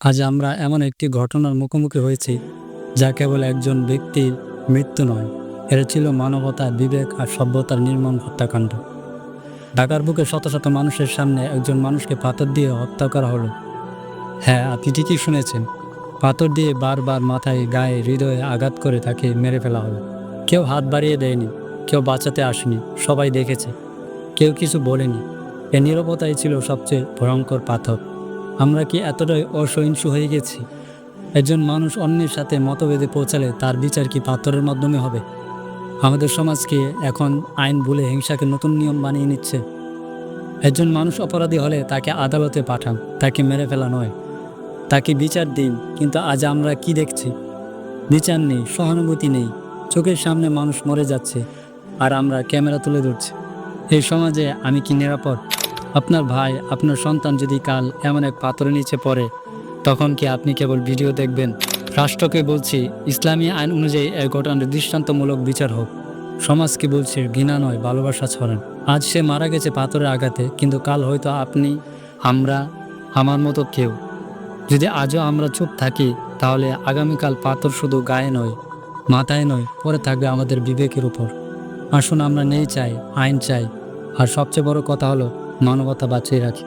আজ আমরা এমন একটি ঘটনার মুখোমুখি হয়েছি যা কেবল একজন ব্যক্তির মৃত্যু নয় এটা ছিল মানবতা, বিবেক আর সভ্যতার নির্মম হত্যাকাণ্ড। ঢাকার বুকে শত শত মানুষের সামনে একজন মানুষকে পাথর দিয়ে হত্যা করা হলো। হ্যাঁ আপনি ঠিকই শুনেছেন। পাথর দিয়ে বারবার মাথায়, গায়ে, হৃদয়ে আঘাত করে তাকে মেরে ফেলা হলো। কেউ হাত বাড়িয়ে দেয়নি, কেউ বাঁচাতে আসেনি, সবাই দেখেছে। কেউ কিছু বলেনি। এ নিরবতাই ছিল সবচেয়ে ভয়ঙ্কর পাথর। আমরা কি এতটাই অসহিংসু হয়ে গেছি? একজন মানুষ অন্যের সাথে মতভেদে পৌঁছালে তার বিচার কি পাথরের মাধ্যমে হবে? আমাদের সমাজকে এখন আইন ভুলে হিংসাকে নতুন নিয়ম বানিয়ে নিচ্ছে। একজন মানুষ অপরাধী হলে তাকে আদালতে পাঠান, তাকে মেরে ফেলা নয়। তাকে বিচার দিন, কিন্তু আজ আমরা কি দেখছি? বিচার নেই, সহানুভূতি নেই। চোখের সামনে মানুষ মরে যাচ্ছে, আর আমরা ক্যামেরা তুলে ধরছি। এই সমাজে আমি কি নিরাপদ? আপনার ভাই, আপনার সন্তান যদি কাল এমন এক পাথরের নিচে পড়ে, তখন কি আপনি কেবল ভিডিও দেখবেন? রাষ্ট্রকে বলছি, ইসলামী আইন অনুযায়ী এই ঘটনার দৃষ্টান্তমূলক বিচার হোক। সমাজকে বলছে, ঘৃণা নয়, ভালোবাসা ছড়ান। আজ সে মারা গেছে পাথরের আঘাতে, কিন্তু কাল হয়তো আপনি, আমরা, আমার মতো কেউ। যদি আজও আমরা চুপ থাকি, তাহলে আগামীকাল পাথর শুধু গায়ে নয়, মাথায় নয় পরে থাকবে আমাদের বিবেকের উপর। আসুন আমরা নেই চাই, আইন চাই। আর সবচেয়ে বড় কথা হলো মানবতা বাঁচিয়ে রাখি।